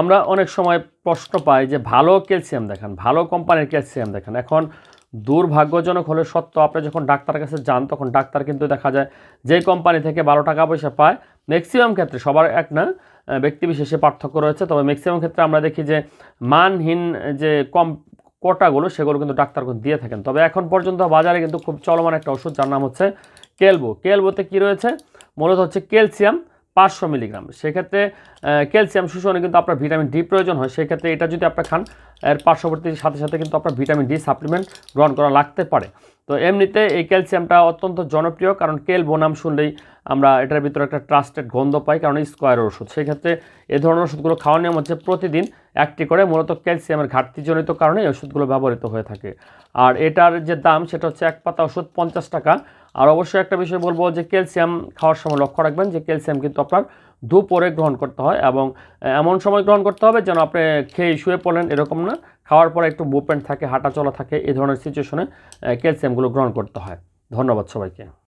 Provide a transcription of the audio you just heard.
আমরা অনেক সময় প্রশ্ন পাই যে, ভালো ক্যালসিয়াম দেখান, ভালো কোম্পানির ক্যালসিয়াম দেখান। এখন দুর্ভাগ্যজনক হলে সত্য আপনি যখন ডাক্তারের কাছে যান, তখন ডাক্তার কিন্তু দেখা যায় যে কোম্পানি থেকে ভালো টাকা পয়সা পায়, ম্যাক্সিমাম ক্ষেত্রে সবার এক না ব্যক্তিবিশেষে পার্থক্য রয়েছে। তবে ম্যাক্সিমাম ক্ষেত্রে আমরা দেখি যে, মানহীন যে কম কোটাগুলো, সেগুলো কিন্তু ডাক্তার দিয়ে থাকেন। তবে এখন পর্যন্ত বাজারে কিন্তু খুব চলমান একটা ওষুধ যার নাম হচ্ছে কেলবো। কেলবোতে কী রয়েছে? মূলত হচ্ছে ক্যালসিয়াম পাঁচশো মিলিগ্রাম। সেক্ষেত্রে ক্যালসিয়াম শোষণে কিন্তু আপনার ভিটামিন ডি প্রয়োজন হয়। সেক্ষেত্রে এটা যদি আপনার খান, এর পার্শ্ববর্তী সাথে সাথে কিন্তু আপনার ভিটামিন ডি সাপ্লিমেন্ট গ্রহণ করা লাগতে পারে। তো এমনিতে এই ক্যালসিয়ামটা অত্যন্ত জনপ্রিয়, কারণ কেল বোনাম শুনলেই আমরা এটার ভিতরে একটা ট্রাস্টেড গন্ধ পাই, কারণ স্কোয়ার ওষুধ। সেক্ষেত্রে এ ধরনের ওষুধগুলো খাওয়ার নিয়ম হচ্ছে প্রতিদিন একটি করে মূলত ক্যালসিয়ামের ঘাটতিজনিত কারণে এই ওষুধগুলো ব্যবহৃত হয়ে থাকে। আর এটার যে দাম, সেটা হচ্ছে এক পাতা ওষুধ পঞ্চাশ টাকা। আর অবশ্যই একটা বিষয় বলব যে ক্যালসিয়াম খাওয়ার সময় লক্ষ্য রাখবেন যে ক্যালসিয়াম কিন্তু আপনার দুপুরে গ্রহণ করতে হয় এবং এমন সময় গ্রহণ করতে হবে যেন আপনি খেয়ে শুয়ে পড়লেন এরকম না। খাওয়ার পরে একটু মুভমেন্ট থাকে হাঁটা চলা থাকে, এই ধরনের সিচুয়েশনে ক্যালসিয়ামগুলো গ্রহণ করতে হয়। ধন্যবাদ সবাইকে।